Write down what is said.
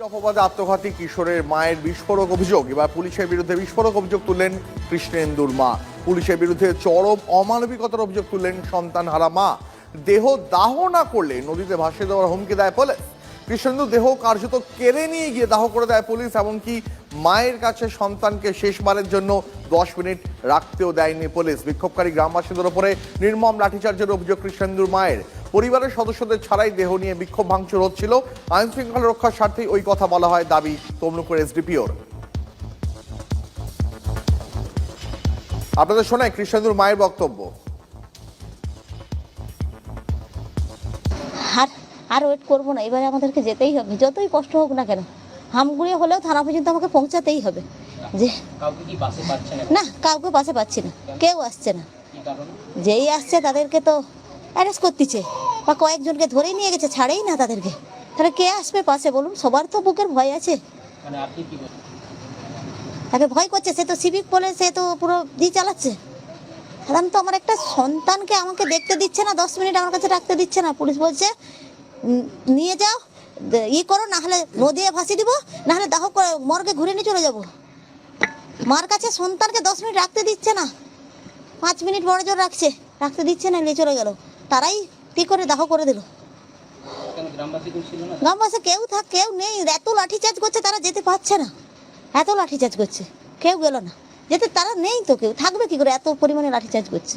অপবাদে আত্মঘাতী কিশোরের মায়ের বিস্ফোরক অভিযোগ। এবার পুলিশের বিরুদ্ধে বিস্ফোরক অভিযোগ তুললেন কৃষ্ণেন্দুর মা। পুলিশের বিরুদ্ধে চরম অমানবিকতার অভিযোগ তুললেন সন্তান হারা মা। দেহ দাহ না করলে নদীতে ভাসিয়ে দেওয়ার হুমকি দেয় পুলিশ। কৃষ্ণেন্দু দেহ কার্যত কেড়ে নিয়ে গিয়ে দাহ করে দেয় পুলিশ, এমনকি মায়ের কাছে সন্তানকে শেষবারের জন্য দশ মিনিট রাখতেও দেয়নি পুলিশ। বিক্ষোভকারী গ্রামবাসীদের ওপরে নির্মম লাঠিচার্জের অভিযোগ কৃষ্ণেন্দুর মায়ের। পরিবারের সদস্যদের ছাড়াই দেহ নিয়ে বিক্ষোভ ভাঙচুর হচ্ছিল। আইন শৃঙ্খলা রক্ষার স্বার্থেই ওই কথা বলা হয় দাবি তমলুকের এসডিপিওর। আপনাদের শোনায় কৃষ্ণেন্দুর মায়ের বক্তব্য। আর আর ওয়েট করব না এবারে আমাদেরকে যেতেই হবে যতই কষ্ট হোক না কেন। হামগুড়ি হলেও থানা পর্যন্ত আমাকে পৌঁছাতেই হবে। যে না? কাউকে পাশে পাচ্ছি না কেউ আসছে না। কি কারণ? যেই আসছে তাদেরকে তো অ্যারেস্ট করতেছে বা কয়েকজনকে ধরেই নিয়ে গেছে ছাড়েই না তাদেরকে। তাহলে কে আসবে পাশে বলুন? সবার তো বুকের ভয় আছে। মানে তাকে ভয় করছে সে তো সিভিক বলে সে তো পুরো দিয়ে চালাচ্ছে। সাধারণত আমার একটা সন্তানকে আমাকে দেখতে দিচ্ছে না দশ মিনিট আমার কাছে রাখতে দিচ্ছে না। পুলিশ বলছে নিয়ে যাও দে- ই করো না হলে নদীয়ে ভাসিয়ে দিব না হলে দাহ করে মর্গে ঘুরে নিয়ে চলে যাব। মার কাছে সন্তানকে দশ মিনিট রাখতে দিচ্ছে না। পাঁচ মিনিট বড় জোর রাখছে রাখতে দিচ্ছে না নিয়ে চলে গেল। তারাই কি করে দাহ করে দিল। কেন গ্রামবাসী কেউ গ্রামবাসী কেউ থাক কেউ নেই। এত লাঠি চার্জ করছে তারা যেতে পারছে না। এত লাঠি চার্জ করছে কেউ গেল না। যেতে তারা নেই তো কেউ। থাকবে কি করে? এত পরিমাণে লাঠি চার্জ করছে।